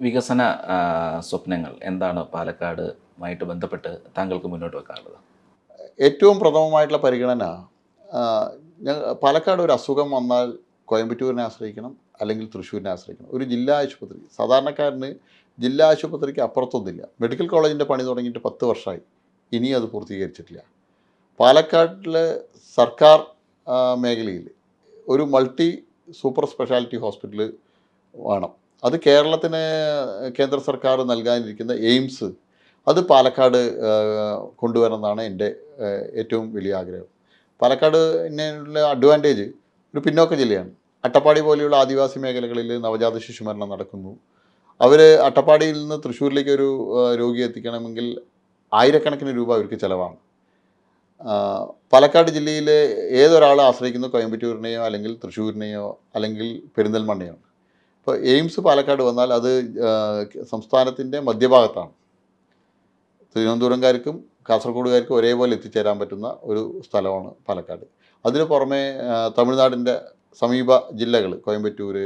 വികസന സ്വപ്നങ്ങൾ എന്താണ് പാലക്കാടുമായിട്ട് ബന്ധപ്പെട്ട് താങ്കൾക്ക് മുന്നോട്ട് വെക്കാനുള്ളത്? ഏറ്റവും പ്രഥമമായിട്ടുള്ള പരിഗണന പാലക്കാട് ഒരു അസുഖം വന്നാൽ കോയമ്പത്തൂരിനെ ആശ്രയിക്കണം അല്ലെങ്കിൽ തൃശ്ശൂരിനെ ആശ്രയിക്കണം. ഒരു ജില്ലാ ആശുപത്രി സാധാരണക്കാരന് ജില്ലാ ആശുപത്രിക്ക് അപ്പുറത്തൊന്നുമില്ല. മെഡിക്കൽ കോളേജിന്റെ പണി തുടങ്ങിയിട്ട് പത്ത് വർഷമായി. ഇനിയും അത് പൂർത്തീകരിച്ചിട്ടില്ല. പാലക്കാട്ടിലെ സർക്കാർ മേഖലയിൽ ഒരു മൾട്ടി സൂപ്പർ സ്പെഷ്യാലിറ്റി ഹോസ്പിറ്റൽ വേണം. അത് കേരളത്തിന് കേന്ദ്ര സർക്കാർ നൽകാനിരിക്കുന്ന എയിംസ് അത് പാലക്കാട് കൊണ്ടുവരണമെന്നാണ് എന്റെ ഏറ്റവും വലിയ ആഗ്രഹം. പാലക്കാട് നുള്ള അഡ്വാന്റേജ് ഒരു പിന്നോക്ക ജില്ലയാണ്. അട്ടപ്പാടി പോലെയുള്ള ആദിവാസി മേഖലകളിൽ നവജാത ശിശുമരണം നടക്കുന്നു. അവർ അട്ടപ്പാടിയിൽ നിന്ന് തൃശ്ശൂരിലേക്ക് ഒരു രോഗി എത്തിക്കണമെങ്കിൽ ആയിരക്കണക്കിന് രൂപ അവർക്ക് ചിലവാണ്. പാലക്കാട് ജില്ലയിലെ ഏതൊരാളെ ആശ്രയിക്കുന്നു? കോയമ്പത്തൂരിനെയോ അല്ലെങ്കിൽ തൃശ്ശൂരിനെയോ അല്ലെങ്കിൽ പെരിന്തൽമണ്ണയോ? ഇപ്പോൾ എയിംസ് പാലക്കാട് വന്നാൽ അത് സംസ്ഥാനത്തിന്റെ മധ്യഭാഗത്താണ്. തിരുവനന്തപുരംകാർക്കും കാസർഗോഡുകാർക്കും ഒരേപോലെ എത്തിച്ചേരാൻ പറ്റുന്ന ഒരു സ്ഥലമാണ് പാലക്കാട്. അതിന് പുറമെ തമിഴ്നാടിന്റെ സമീപ ജില്ലകൾ കോയമ്പത്തൂർ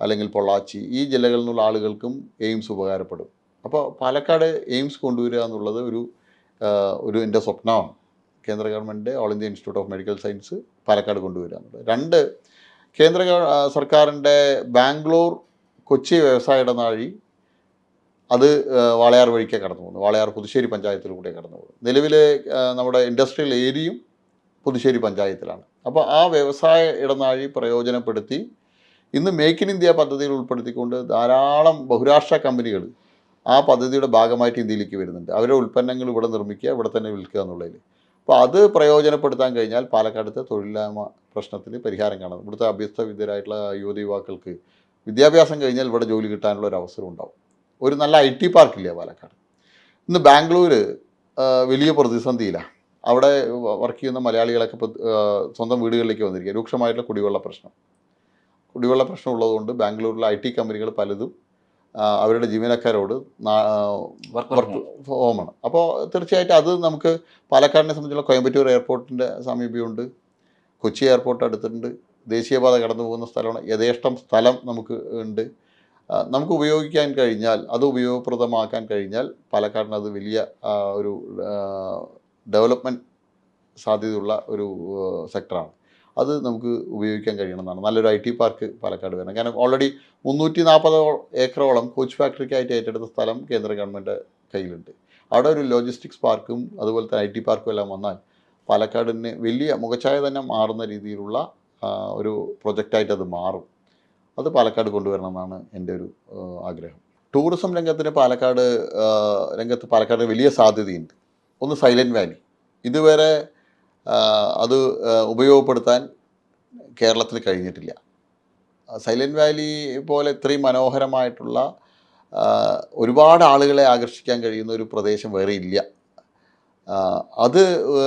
അല്ലെങ്കിൽ പൊള്ളാച്ചി ഈ ജില്ലകളിൽ നിന്നുള്ള ആളുകൾക്കും എയിംസ് ഉപകാരപ്പെടും. അപ്പോൾ പാലക്കാട് എയിംസ് കൊണ്ടുവരിക എന്നുള്ളത് ഒരു ഒരു എന്റെ സ്വപ്നമാണ്. കേന്ദ്ര government all India institute of medical science Palakkad കൊണ്ടുവരിക എന്നുള്ളത്. രണ്ട് കേന്ദ്ര സർക്കാരിന്റെ ബാംഗ്ലൂർ കൊച്ചി വ്യവസായ ഇടനാഴി അത് വാളയാർ വഴിക്കേ കടന്നു പോകുന്നു. വാളയാർ പുതുശ്ശേരി പഞ്ചായത്തിലൂടെ കടന്നു പോകുന്നു. നിലവിൽ നമ്മുടെ ഇൻഡസ്ട്രിയൽ ഏരിയയും പുതുശ്ശേരി പഞ്ചായത്തിലാണ്. അപ്പോൾ ആ വ്യവസായ ഇടനാഴി പ്രയോജനപ്പെടുത്തി ഇന്ന് മേക്ക് ഇൻ ഇന്ത്യ പദ്ധതിയിൽ ഉൾപ്പെടുത്തിക്കൊണ്ട് ധാരാളം ബഹുരാഷ്ട്ര കമ്പനികൾ ആ പദ്ധതിയുടെ ഭാഗമായിട്ട് ഇന്ത്യയിലേക്ക് വരുന്നുണ്ട്. അവരുടെ ഉൽപ്പന്നങ്ങൾ ഇവിടെ നിർമ്മിക്കുക ഇവിടെ തന്നെ വിൽക്കുക എന്നുള്ളതിൽ. അപ്പോൾ അത് പ്രയോജനപ്പെടുത്താൻ കഴിഞ്ഞാൽ പാലക്കാടത്തെ തൊഴിലില്ലായ്മ പ്രശ്നത്തിന് പരിഹാരം കാണാം. ഇവിടുത്തെ അഭ്യസ്ത വിദ്യരായിട്ടുള്ള യുവതി യുവാക്കൾക്ക് വിദ്യാഭ്യാസം കഴിഞ്ഞാൽ ഇവിടെ ജോലി കിട്ടാനുള്ള ഒരു അവസരം ഉണ്ടാവും. ഒരു നല്ല ഐ ടി പാർക്കില്ല പാലക്കാട്? ഇന്ന് ബാംഗ്ലൂർ വലിയ പ്രതിസന്ധിയിലാണ് അവിടെ വർക്ക് ചെയ്യുന്ന മലയാളികളൊക്കെ സ്വന്തം വീടുകളിലേക്ക് വന്നിരിക്കുക രൂക്ഷമായിട്ടുള്ള കുടിവെള്ള പ്രശ്നം. കുടിവെള്ള പ്രശ്നം ഉള്ളതുകൊണ്ട് ബാംഗ്ലൂരിലെ ഐ ടി കമ്പനികൾ പലതും അവരുടെ ജീവനക്കാരോട് വർക്ക് ഹോമാണ് അപ്പോൾ തീർച്ചയായിട്ടും അത് നമുക്ക് പാലക്കാടിനെ സംബന്ധിച്ചുള്ള കോയമ്പത്തൂർ എയർപോർട്ടിന്റെ സമീപമുണ്ട് കൊച്ചി എയർപോർട്ട് അടുത്തുണ്ട്. ദേശീയപാത കടന്നു പോകുന്ന സ്ഥലമാണ്. യഥേഷ്ടം സ്ഥലം നമുക്ക് ഉണ്ട്. നമുക്ക് ഉപയോഗിക്കാൻ കഴിഞ്ഞാൽ അത് ഉപയോഗപ്രദമാക്കാൻ കഴിഞ്ഞാൽ പാലക്കാടിന് അത് വലിയ ഒരു ഡെവലപ്മെന്റ് സാധ്യതയുള്ള ഒരു സെക്ടറാണ് അത് നമുക്ക് ഉപയോഗിക്കാൻ കഴിയണമെന്നാണ്. നല്ലൊരു ഐ ടി പാർക്ക് പാലക്കാട് വരണം കാരണം ഓൾറെഡി മുന്നൂറ്റി നാൽപ്പത് ഏക്കറോളം കോച്ച് ഫാക്ടറിക്കായിട്ട് ഏറ്റെടുത്ത സ്ഥലം കേന്ദ്ര ഗവൺമെന്റ് കയ്യിലുണ്ട്. അവിടെ ഒരു ലോജിസ്റ്റിക്സ് പാർക്കും അതുപോലെ തന്നെ ഐ ടി പാർക്കും എല്ലാം വന്നാൽ പാലക്കാടിന് വലിയ മുഖച്ഛായ തന്നെ മാറുന്ന രീതിയിലുള്ള ഒരു പ്രൊജക്റ്റായിട്ട് അത് മാറും. അത് പാലക്കാട് കൊണ്ടുവരണമെന്നാണ് എന്റെ ഒരു ആഗ്രഹം. ടൂറിസം രംഗത്തിന് പാലക്കാട് രംഗത്ത് പാലക്കാടിന് വലിയ സാധ്യതയുണ്ട്. ഒന്ന് സൈലന്റ് വാലി. ഇതുവരെ അത് ഉപയോഗപ്പെടുത്താൻ കേരളത്തിന് കഴിഞ്ഞിട്ടില്ല. സൈലന്റ് വാലി പോലെ ഇത്രയും മനോഹരമായിട്ടുള്ള ഒരുപാട് ആളുകളെ ആകർഷിക്കാൻ കഴിയുന്ന ഒരു പ്രദേശം വേറെ ഇല്ല. അത്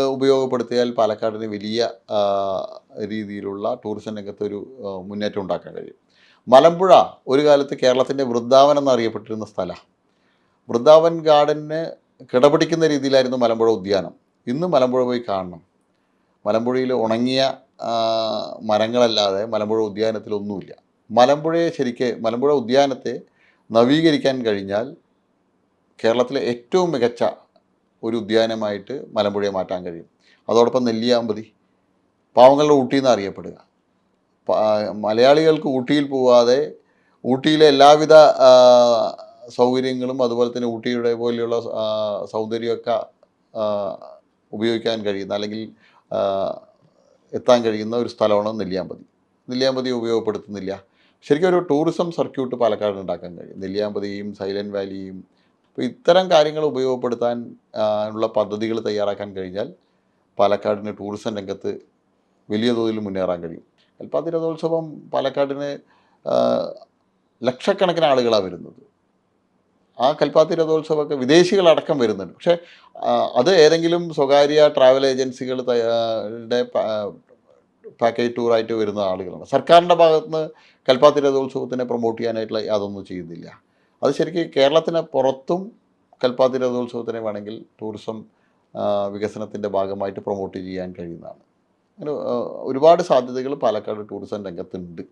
ഉപയോഗപ്പെടുത്തിയാൽ പാലക്കാടിന് വലിയ രീതിയിലുള്ള ടൂറിസം രംഗത്ത് ഒരു മുന്നേറ്റം ഉണ്ടാക്കാൻ കഴിയും. മലമ്പുഴ ഒരു കാലത്ത് കേരളത്തിന്റെ വൃന്ദാവനം എന്നറിയപ്പെട്ടിരുന്ന സ്ഥലമാണ് വൃന്ദാവൻ ഗാർഡന് കിടപിടിക്കുന്ന രീതിയിലായിരുന്നു മലമ്പുഴ ഉദ്യാനം. ഇന്ന് മലമ്പുഴ പോയി കാണണം. മലമ്പുഴയിൽ ഉണങ്ങിയ മരങ്ങളല്ലാതെ മലമ്പുഴ ഉദ്യാനത്തിലൊന്നുമില്ല. മലമ്പുഴയെ ശരിക്ക് മലമ്പുഴ ഉദ്യാനത്തെ നവീകരിക്കാൻ കഴിഞ്ഞാൽ കേരളത്തിലെ ഏറ്റവും മികച്ച ഒരു ഉദ്യാനമായിട്ട് മലമ്പുഴയെ മാറ്റാൻ കഴിയും. അതോടൊപ്പം നെല്ലിയാമ്പതി പാവങ്ങളുടെ ഊട്ടി എന്ന് അറിയപ്പെടുക മലയാളികൾക്ക് ഊട്ടിയിൽ പോവാതെ ഊട്ടിയിലെ എല്ലാവിധ സൗകര്യങ്ങളും അതുപോലെ തന്നെ ഊട്ടിയുടെ പോലെയുള്ള സൗന്ദര്യമൊക്കെ ഉപയോഗിക്കാൻ കഴിയുന്ന അല്ലെങ്കിൽ എത്താൻ കഴിയുന്ന ഒരു സ്ഥലമാണ് നെല്ലിയാമ്പതി. നെല്ലിയാമ്പതി ഉപയോഗപ്പെടുത്തുന്നില്ല. ശരിക്കും ഒരു ടൂറിസം സർക്യൂട്ട് പാലക്കാട് ഉണ്ടാക്കാൻ കഴിയും. നെല്ലിയാമ്പതിയും സൈലന്റ് വാലിയും അപ്പോൾ ഇത്തരം കാര്യങ്ങൾ ഉപയോഗപ്പെടുത്താൻ ഉള്ള പദ്ധതികൾ തയ്യാറാക്കാൻ കഴിഞ്ഞാൽ പാലക്കാടിന് ടൂറിസം രംഗത്ത് വലിയ തോതിൽ മുന്നേറാൻ കഴിയും. കൽപ്പാത്തി രഥോത്സവം പാലക്കാടിന് ലക്ഷക്കണക്കിന് ആളുകളാണ് വരുന്നത്. ആ കൽപ്പാത്തി രഥോത്സവമൊക്കെ വിദേശികളടക്കം വരുന്നുണ്ട്. പക്ഷേ അത് ഏതെങ്കിലും സ്വകാര്യ ട്രാവൽ ഏജൻസികളുടെ പാക്കേജ് ടൂറായിട്ട് വരുന്ന ആളുകളാണ്. സർക്കാരിന്റെ ഭാഗത്തുനിന്ന് കൽപ്പാത്തി രഥോത്സവത്തിനെ പ്രൊമോട്ട് ചെയ്യാനായിട്ടുള്ള യാതൊന്നും ചെയ്യുന്നില്ല അത് ശരിക്കും കേരളത്തിന് പുറത്തും കൽപ്പാത്തി രഥോത്സവത്തിനെ വേണമെങ്കിൽ ടൂറിസം വികസനത്തിന്റെ ഭാഗമായിട്ട് പ്രൊമോട്ട് ചെയ്യാൻ കഴിയുന്നതാണ്. അങ്ങനെ ഒരുപാട് സാധ്യതകൾ പാലക്കാട് ടൂറിസം രംഗത്തുണ്ട്.